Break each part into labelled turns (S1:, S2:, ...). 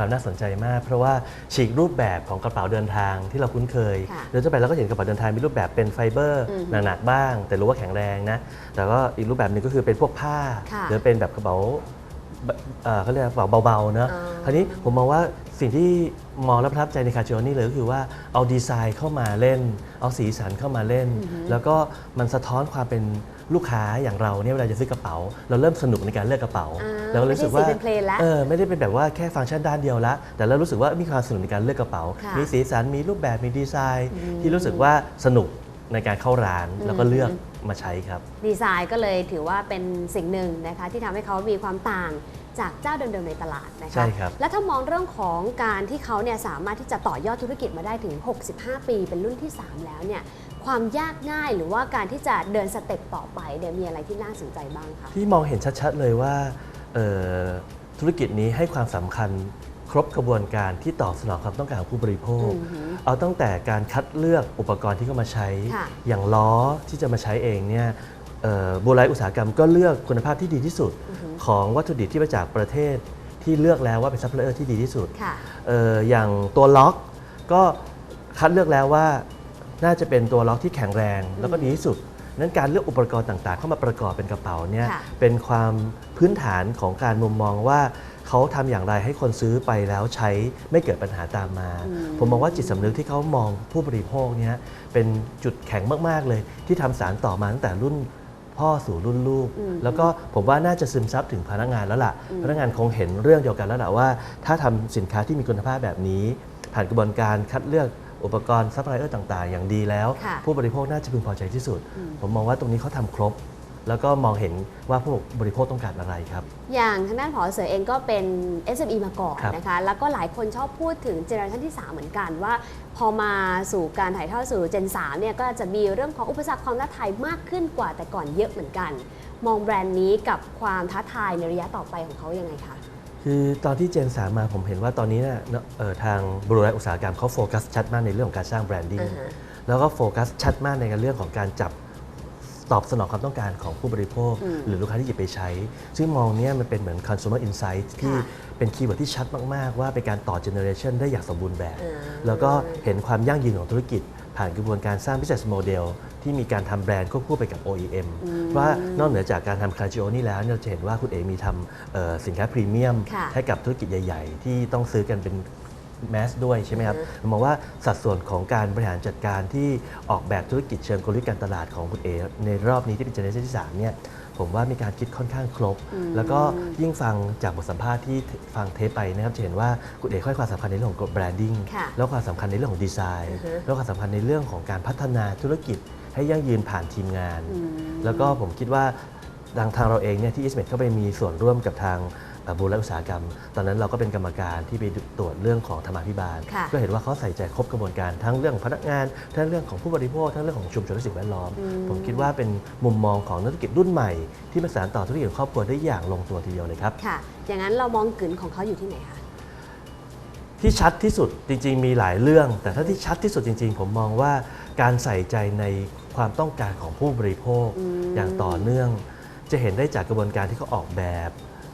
S1: ความน่าสนใจมาก เพราะว่าฉีกรูปแบบของกระเป๋าเดินทางที่เราคุ้นเคย
S2: ค่ะ
S1: เดินเข้าไปเราก็เห็นกระเป๋าเดินทางมีรูปแบบเป็นไฟเบอร์
S2: อืม
S1: หนักๆบ้าง แต่รู้ว่าแข็งแรงนะแต่ก็อีกรูปแบบหนึ่งก็คือเป็นพวกผ้า
S2: ค่ะ
S1: หรือเป็นแบบกระเป๋าเอ่อเขาเรียกกระเป๋าเบาๆเนอะ
S2: อ่า
S1: คราวนี้ผมมองว่าสิ่งที่ มองและประทับใจในคาจิโอนี่เลยก็คือว่าเอาดีไซน์เข้ามาเล่น เอาสีสันเข้ามาเล่น แล้วก็มันสะท้อนความเป็นลูกค้าอย่างเราเนี่ยเวลาจะซื้อกระเป๋า เราเริ่มสนุกในการเลือกกระเป๋า
S2: อ่า
S1: แล้วก็รู้สึกว่า
S2: ไม่ใช่สีเป็นเพลนละ
S1: เออไม่ได้เป็นแบบว่าแค่ฟังก์ชันด้านเดียวละ แต่เรารู้สึกว่ามีความสนุกในการเลือกกระเป๋า
S2: ค่ะ
S1: มีสีสันมีรูปแบบมีดีไซน์ ที่รู้สึกว่าสนุก ในการเข้าร้านแล้วก็เลือกมาใช้ครับ
S2: ดีไซน์ก็เลยถือว่าเป็นสิ่งหนึ่งนะคะที่ทำให้เขามีความต่างจากเจ้าเดิมๆในตลาดนะคะ
S1: ใช่ครับ
S2: แล้วถ้ามองเรื่องของการที่เขาเนี่ยสามารถที่จะต่อยอดธุรกิจมาได้ถึง 65 ปี เป็นรุ่นที่ 3 แล้วเนี่ยความยากง่ายหรือว่าการที่จะเดินสเต็ปต่อไปเนี่ยมีอะไรที่น่าสนใจบ้างคะ
S1: ที่มองเห็นชัดๆเลยว่าเอ่อธุรกิจนี้ให้ความสำคัญ ครบกระบวนการที่ตอบสนองความต้องการของผู้บริโภค
S2: อือหือ
S1: เอาตั้งแต่การคัดเลือกอุปกรณ์ที่เข้ามาใช้
S2: ค่ะ
S1: อย่างล้อที่จะมาใช้เองเนี่ยเอ่อบูไลอุตสาหกรรมก็เลือกคุณภาพที่ดีที่สุดของวัตถุดิบที่มาจากประเทศที่เลือกแล้วว่าเป็นซัพพลายเออร์ที่ดีที่สุด
S2: ค่ะ
S1: เอ่ออย่างตัวล็อกก็คัดเลือกแล้วว่าน่าจะเป็นตัวล็อกที่แข็งแรง แล้วก็ดีที่สุด นั้นการเลือกอุปกรณ์ต่างๆ เข้ามาประกอบเป็นกระเป๋าเนี่ย
S2: ค่ะ
S1: เป็นความพื้นฐานของการมุมมองว่า เขาทำอย่างไรให้คนซื้อไปแล้วใช้ไม่เกิดปัญหาตามมา ผมมองว่าจิตสำนึกที่เขามองผู้บริโภคเนี่ยเป็นจุดแข็งมาก ๆ เลย ที่ทำสารต่อมาตั้งแต่รุ่นพ่อสู่รุ่นลูก
S2: อืม
S1: แล้วก็ผมว่าน่าจะซึมซับถึงพนักงานแล้วล่ะ พนักงานคงเห็นเรื่องเดียวกันแล้วล่ะว่า ถ้าทำสินค้าที่มีคุณภาพแบบนี้ ผ่านกระบวนการคัดเลือกอุปกรณ์ซัพพลายเออร์ต่าง ๆ อย่างดีแล้ว
S2: ค่ะ
S1: ผู้บริโภคน่าจะพึงพอใจที่สุด ผมมองว่าตรงนี้เขาทำครบ แล้วก็มองเห็นว่าผู้บริโภคต้องการอะไรครับ
S2: อย่างทางด้านผอเสือเองก็เป็น SME มาก่อน
S1: ครับ
S2: นะคะ แล้วก็หลายคนชอบพูดถึงเจเนอเรชันที่ 3 เหมือนกันว่า พอมาสู่การถ่ายทอดสู่เจน3เนี่ยก็จะมีเรื่องของอุปสรรคความท้าทายมากขึ้นกว่าแต่ก่อนเยอะเหมือนกัน มองแบรนด์นี้กับความท้าทายในระยะต่อไปของเขายังไงคะ
S1: คือตอนที่เจนสามมาผมเห็นว่าตอนนี้เนี่ยเอ่อทางบริษัทอุตสาหกรรมเขาโฟกัสชัดมากในเรื่องของการสร้างแบรนดิ้ง
S2: อ่าฮะ
S1: แล้วก็โฟกัสชัดมากในเรื่องของการจับ ตอบสนองความต้องการของผู้บริโภค
S2: อืม
S1: หรือลูกค้าที่หยิบไปใช้ ซึ่งมองเนี้ยมันเป็นเหมือน consumer insight ที่
S2: ค่ะ
S1: เป็นคีย์เวิร์ดที่ชัดมาก ๆ ว่าเป็นการต่อเจเนอเรชันได้อย่างสมบูรณ์แบบ
S2: อ่า
S1: แล้วก็เห็นความยั่งยืนของธุรกิจ ผ่านกระบวนการสร้าง business model ที่มีการทำแบรนด์ควบคู่ไปกับ OEM ว่านอกเหนือจากการทำคาจิโอนี่แล้วเนี่ยเราจะเห็นว่าคุณเอมีทำเอ่อสินค้าพรีเมียม
S2: ค่ะ
S1: ให้กับธุรกิจใหญ่ ๆ ที่ต้องซื้อกันเป็น แมสด้วยใช่ไหมครับผมมองว่าสัดส่วนของการบริหารจัดการที่ออกแบบธุรกิจเชิงกลยุทธ์การตลาดของคุณเอในรอบนี้ที่เป็นเจเนอเรชันที่3เนี่ยผมว่ามีการคิดค่อนข้างครบ แล้วก็ยิ่งฟังจากบทสัมภาษณ์ที่ฟังเทปไปนะครับจะเห็นว่าคุณเอกให้ความสำคัญในเรื่องของแบรนดิ้ง
S2: ค่ะ
S1: แล้วความสำคัญในเรื่องของดีไซน์
S2: อือฮึ
S1: แล้วความสำคัญในเรื่องของการพัฒนาธุรกิจให้ยั่งยืนผ่านทีมงาน แล้วก็ผมคิดว่าดังทางเราเองเนี่ยที่อิสเมดเข้าไปมีส่วนร่วมกับทางเอ่อ บูรและอุตสาหกรรม ตอนนั้นเราก็เป็นกรรมการที่ไปตรวจเรื่องของธรรมาภิบาล
S2: ค่ะ
S1: ก็เห็นว่าเขาใส่ใจครบกระบวนการทั้งเรื่องพนักงาน ทั้งเรื่องของผู้บริโภค ทั้งเรื่องของชุมชนและสิ่งแวดล้อม ผมคิดว่าเป็นมุมมองของนักธุรกิจรุ่นใหม่ ที่มาสานต่อธุรกิจของครอบครัวได้อย่างลงตัวทีเดียวเลยครับ
S2: ค่ะอย่างนั้นเรามองกึนของเขาอยู่ที่ไหนคะ
S1: ที่ชัดที่สุดจริง ๆ มีหลายเรื่อง แต่ถ้าที่ชัดที่สุดจริง ๆ ผมมองว่าการใส่ใจในความต้องการของผู้บริโภคอย่างต่อเนื่อง จะเห็นได้จากกระบวนการที่เขาออกแบบ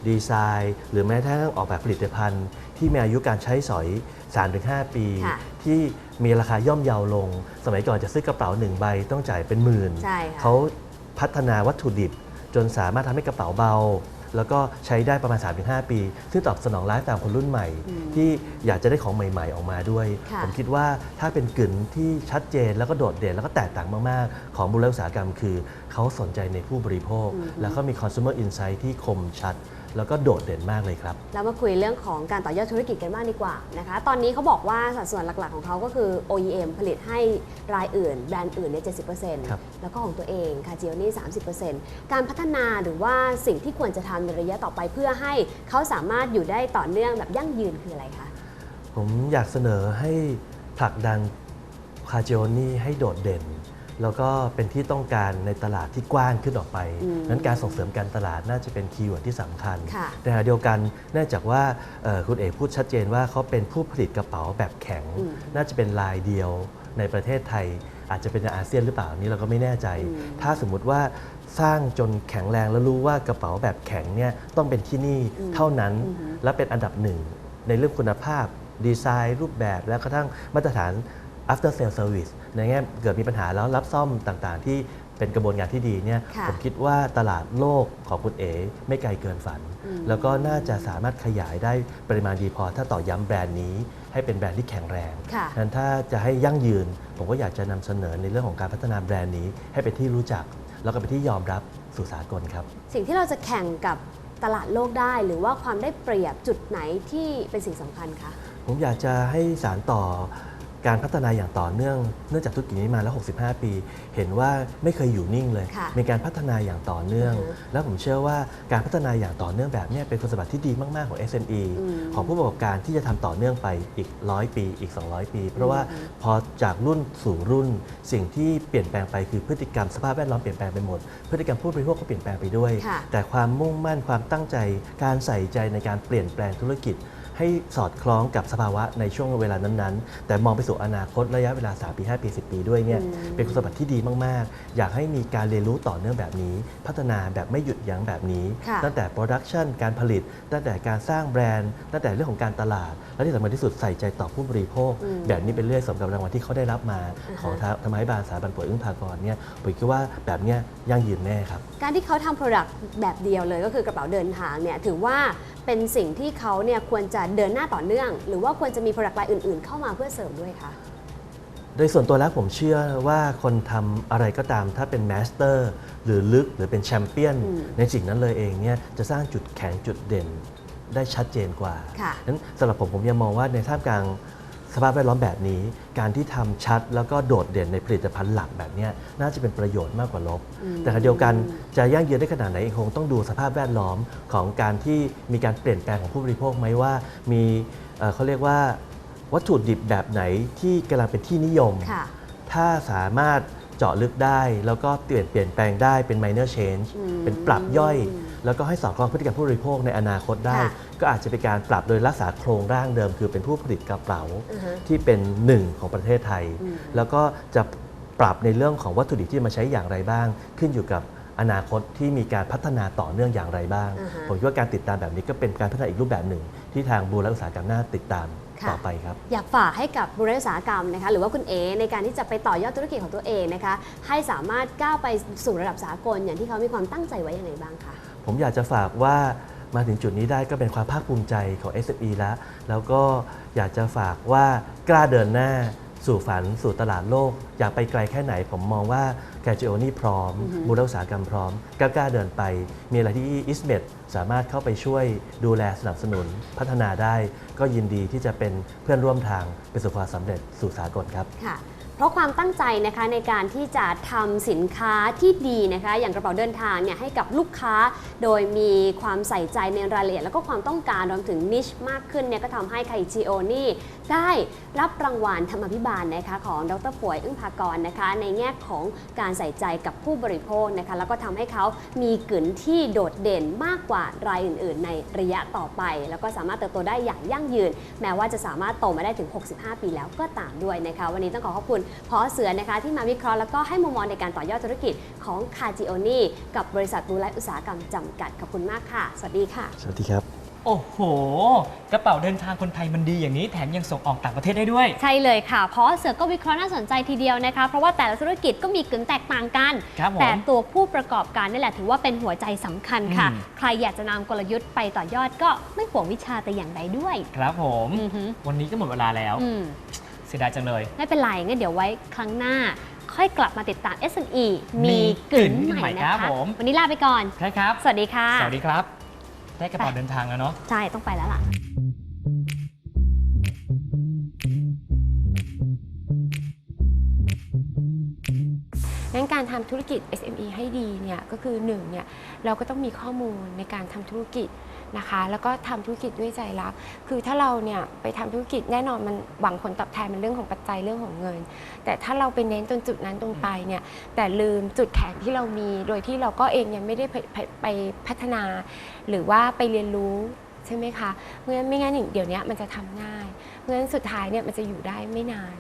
S1: ดีไซน์ หรือแม้กระทั่งออกแบบผลิตภัณฑ์ ที่มีอายุการใช้สอย 3-5 ปี
S2: ค่ะ
S1: ที่มีราคาย่อมเยาวลง สมัยก่อนจะซื้อกระเป๋าหนึ่งใบต้องจ่ายเป็นหมื่น
S2: ใช่ค่ะ
S1: เขาพัฒนาวัตถุดิบ จนสามารถทำให้กระเป๋าเบา แล้วก็ใช้ได้ประมาณ 3-5 ปี ซึ่งตอบสนองไลฟ์ตามคนรุ่นใหม่ ที่อยากจะได้ของใหม่ ๆ ออกมาด้วย
S2: ค่ะ
S1: ผมคิดว่าถ้าเป็นกลิ่นที่ชัดเจนแล้วก็โดดเด่นแล้วก็แตกต่างมาก ๆ ของบุรอุตสาหกรรมคือ เขาสนใจในผู้บริโภค แล้วก็มี consumer insight ที่คมชัด แล้วก็โดดเด่นมากเลยครับ
S2: เรามาคุยเรื่องของการต่อยอดธุรกิจกันบ้างดีกว่านะคะ ตอนนี้เขาบอกว่าสัดส่วนหลักๆของเขาก็คือ OEM ผลิตให้รายอื่น แบรนด์อื่นเนี่ย
S1: ครับ
S2: 70%แล้วก็ของตัวเองคาจิโอนี่ 30%การพัฒนาหรือว่าสิ่งที่ควรจะทำในระยะต่อไปเพื่อให้เขาสามารถอยู่ได้ต่อเนื่องแบบยั่งยืนคืออะไรคะ
S1: ผมอยากเสนอให้ผลักดันคาเจโอนี่ให้โดดเด่น แล้วก็เป็นที่ต้องการในตลาดที่กว้างขึ้นออกไป
S2: อืม
S1: นั้นการส่งเสริมการตลาดน่าจะเป็นคีย์เวิร์ดที่สำคัญ
S2: ค่ะ
S1: ในขณะเดียวกันเนื่องจากว่าเอ่อคุณเอกพูดชัดเจนว่าเขาเป็นผู้ผลิตกระเป๋าแบบแข็ง
S2: อืม
S1: น่าจะเป็นลายเดียวในประเทศไทย อาจจะเป็นในอาเซียนหรือเปล่านี่เราก็ไม่แน่ใจ ถ้าสมมุติว่าสร้างจนแข็งแรงแล้วรู้ว่ากระเป๋าแบบแข็งเนี่ยต้องเป็นที่นี่เท่านั้นและเป็นอันดับหนึ่งในเรื่องคุณภาพดีไซน์รูปแบบและกระทั่งมาตรฐาน after sale service ในแง่เกิดมีปัญหาแล้วรับซ่อมต่างๆ ที่เป็นกระบวนการที่ดีเนี่ย
S2: ค่ะ
S1: ผมคิดว่าตลาดโลกของคุณเอ๋ไม่ไกลเกินฝัน
S2: อืม
S1: แล้วก็น่าจะสามารถขยายได้ปริมาณดีพอ ถ้าต่อย้ำแบรนด์นี้ ให้เป็นแบรนด์ที่แข็งแรง
S2: ค่ะ
S1: ฉะนั้นถ้าจะให้ยั่งยืน ผมก็อยากจะนำเสนอในเรื่องของการพัฒนาแบรนด์นี้ ให้เป็นที่รู้จัก แล้วก็เป็นที่ยอมรับสู่สากลครับ
S2: สิ่งที่เราจะแข่งกับตลาดโลกได้ หรือว่าความได้เปรียบจุดไหนที่เป็นสิ่งสำคัญคะ
S1: ผมอยากจะให้สารต่อ การพัฒนาอย่างต่อเนื่องเนื่องจากธุรกิจนี้มาแล้ว 65 ปี เห็นว่าไม่เคยอยู่นิ่งเลย
S2: ค่ะ
S1: มีการพัฒนาอย่างต่อเนื่อง
S2: อือฮึ
S1: แล้วผมเชื่อว่าการพัฒนาอย่างต่อเนื่องแบบเนี้ยเป็นคุณสมบัติที่ดีมาก ๆ ของ SME
S2: อืม
S1: ของผู้ประกอบการที่จะทำต่อเนื่องไปอีก 100 ปี อีก 200 ปี เพราะว่าพอจากรุ่นสู่รุ่น สิ่งที่เปลี่ยนแปลงไปคือพฤติกรรมสภาพแวดล้อมเปลี่ยนแปลงไปหมด พฤติกรรมผู้บริโภคก็เปลี่ยนแปลงไปด้วย
S2: ค่ะ
S1: แต่ความมุ่งมั่นความตั้งใจการใส่ใจในการเปลี่ยนแปลงธุรกิจ ให้สอดคล้องกับสภาวะในช่วงเวลานั้นๆ แต่มองไปสู่อนาคตระยะเวลา 3 ปี 5 ปี 10 ปีด้วยเนี่ย
S2: อืม
S1: เป็นคุณสมบัติที่ดีมาก ๆ อยากให้มีการเรียนรู้ต่อเนื่องแบบนี้ พัฒนาแบบไม่หยุดยั้งแบบนี้
S2: ค่ะ
S1: ตั้งแต่โปรดักชันการผลิต ตั้งแต่การสร้างแบรนด์ ตั้งแต่เรื่องของการตลาด และที่สำคัญที่สุดใส่ใจต่อผู้บริโภค
S2: อืม
S1: แบบนี้เป็นเรื่องสมกับรางวัลที่เขาได้รับมา
S2: อ่าฮะ
S1: ของธรรมายบาลสถาบันป่วยอึ้งพากรเนี่ยผมคิดว่าแบบเนี้ยยั่งยืนแน่ครับ
S2: การที่เขาทำ Product แบบเดียวเลยก็คือกระเป๋าเดินทางเนี่ยถือว่า เป็นสิ่งที่เขาเนี่ยควรจะเดินหน้าต่อเนื่อง หรือว่าควรจะมี Product รายอื่น ๆ เข้ามาเพื่อเสริมด้วยคะ
S1: โดยส่วนตัวแล้วผมเชื่อว่าคนทำอะไรก็ตามถ้าเป็นแมสเตอร์หรือลึกหรือเป็นแชมเปี้ยน
S2: อืม
S1: ในสิ่งนั้นเลยเองเนี่ยจะสร้างจุดแข็งจุดเด่นได้ชัดเจนกว่า
S2: ค่ะ
S1: นั้นสำหรับผมผมยังมองว่าในท่ามกลาง สภาพแวดล้อมแบบนี้ การที่ทำชัดแล้วก็โดดเด่นในผลิตภัณฑ์หลักแบบเนี้ยน่าจะเป็นประโยชน์มากกว่าลบ
S2: อืม
S1: แต่ขณะเดียวกันจะยั่งยืนได้ขนาดไหนเองคงต้องดูสภาพแวดล้อมของการที่มีการเปลี่ยนแปลงของผู้บริโภคไหมว่า มีเอ่อเขาเรียกว่าวัตถุดิบแบบไหนที่กำลังเป็นที่นิยม
S2: ค่ะ
S1: ถ้าสามารถเจาะลึกได้ แล้วก็เปลี่ยนเปลี่ยนแปลงได้เป็น minor change
S2: อืม
S1: เป็นปรับย่อย แล้วก็ให้สอดคล้องพฤติกรรมผู้บริโภคในอนาคตได้
S2: ค่ะ
S1: ก็อาจจะเป็นการปรับโดยรักษาโครงร่างเดิม คือเป็นผู้ผลิตกระเป๋า
S2: อือฮะ
S1: ที่เป็นหนึ่งของประเทศไทย
S2: อืม
S1: แล้วก็จะปรับในเรื่องของวัตถุดิบที่มาใช้อย่างไรบ้าง ขึ้นอยู่กับอนาคตที่มีการพัฒนาต่อเนื่องอย่างไรบ้าง
S2: อ่าฮะ
S1: ผมคิดว่าการติดตามแบบนี้ก็เป็นการพัฒนาอีกรูปแบบหนึ่ง ที่ทางบูรณะอุตสาหกรรมน่าติดตาม
S2: ค่ะ
S1: ต่อไปครับ
S2: อยากฝากให้กับบุรณอุตสาหกรรมนะคะหรือว่าคุณเอในการที่จะไปต่อยอดธุรกิจของตัวเองนะคะให้สามารถก้าวไปสู่ระดับสากลอย่างที่เขามีความตั้งใจไว้ยังไงบ้างคะ
S1: ผมอยากจะฝากว่ามาถึงจุดนี้ได้ก็เป็นความภาคภูมิใจของ SME แล้ว แล้วก็อยากจะฝากว่ากล้าเดินหน้าสู่ฝันสู่ตลาดโลก อยากไปไกลแค่ไหน ผมมองว่าแกจิโอนี่พร้อม
S2: อือฮึ
S1: มูลอุตสาหกรรมพร้อมกล้าๆเดินไป มีอะไรที่อิสเมดสามารถเข้าไปช่วยดูแลสนับสนุนพัฒนาได้ ก็ยินดีที่จะเป็นเพื่อนร่วมทางไปสู่ความสำเร็จสู่สากลครับ
S2: ค่ะ เพราะความตั้งใจนะคะในการที่จะทำสินค้าที่ดีนะคะ อย่างกระเป๋าเดินทางเนี่ยให้กับลูกค้า โดยมีความใส่ใจในรายละเอียดแล้วก็ความต้องการรวมถึงนิชมากขึ้นเนี่ยก็ทำให้ไคจิโอนี่ ได้รับรางวัลธรรมพิบาลนะคะของดรป่วยอึ้งภากรนะคะ ในแง่ของการใส่ใจกับผู้บริโภคนะคะ แล้วก็ทำให้เขามีกลิ่นที่โดดเด่นมากกว่ารายอื่น ๆ ในระยะต่อไป แล้วก็สามารถเติบโตได้อย่างยั่งยืน แม้ว่าจะสามารถโตมาได้ถึง 65 ปีแล้วก็ตามด้วยนะคะ วันนี้ต้องขอขอบคุณพอเสือนะคะที่มาวิเคราะห์แล้วก็ให้มุมมองในการต่อยอดธุรกิจของคาจิโอนี่กับบริษัทบูไลอุตสาหกรรมจำกัดขอบคุณมากค่ะ สวัสดีค่ะ
S1: สวัสดีครับ
S3: โอ้โห กระเป๋าเดินทางคนไทยมันดีอย่างนี้แถมยังส่งออกต่างประเทศได้ด้วย
S2: ใช่เลยค่ะ เพราะเสือก็วิเคราะห์น่าสนใจทีเดียวนะคะ เพราะว่าแต่ละธุรกิจก็มีกึ่งแตกต่างกัน
S3: ครับผม
S2: แต่ตัวผู้ประกอบการนี่แหละถือว่าเป็นหัวใจสำคัญค่ะ
S3: อืม
S2: ใครอยากจะนำกลยุทธ์ไปต่อยอดก็ไม่ห่วงวิชาแต่อย่างใดด้วย
S3: ครับผม
S2: อือหือ
S3: วันนี้ก็หมดเวลาแล้ว
S2: อืม
S3: เสียดายจังเลย
S2: ไม่เป็นไรงั้นเดี๋ยวไว้ครั้งหน้า ค่อยกลับมาติดตาม SME
S3: มี
S2: มีกลิ่นใหม่
S3: กลิ่นใหม่
S2: นะครับคะ
S3: ผม
S2: วันนี้ลาไปก่อน
S3: ใช่ครับ
S2: สวัสดีค่ะ
S3: สวัสดีครับ ได้กระเป๋าเดินทางแล้วเนาะ
S2: ใช่ต้องไปแล้วล่ะ
S4: งั้นการทำธุรกิจ SME ให้ดีเนี่ยก็คือหนึ่งเนี่ยเราก็ต้องมีข้อมูลในการทำธุรกิจ นะคะ แล้วก็ทำธุรกิจด้วยใจรัก คือถ้าเราเนี่ยไปทำธุรกิจแน่นอนมันหวังผลตอบแทนมันเรื่องของปัจจัยเรื่องของเงิน แต่ถ้าเราไปเน้นตรงจุดนั้นตรงไปเนี่ยแต่ลืมจุดแข็งที่เรามี โดยที่เราก็เองยังไม่ได้ไปพัฒนา หรือว่าไปเรียนรู้ใช่ไหมคะเพราะฉะนั้นไม่งั้นเดี๋ยวนี้มันจะทำง่ายเพราะฉะนั้นสุดท้ายเนี่ยมันจะอยู่ได้ไม่นาน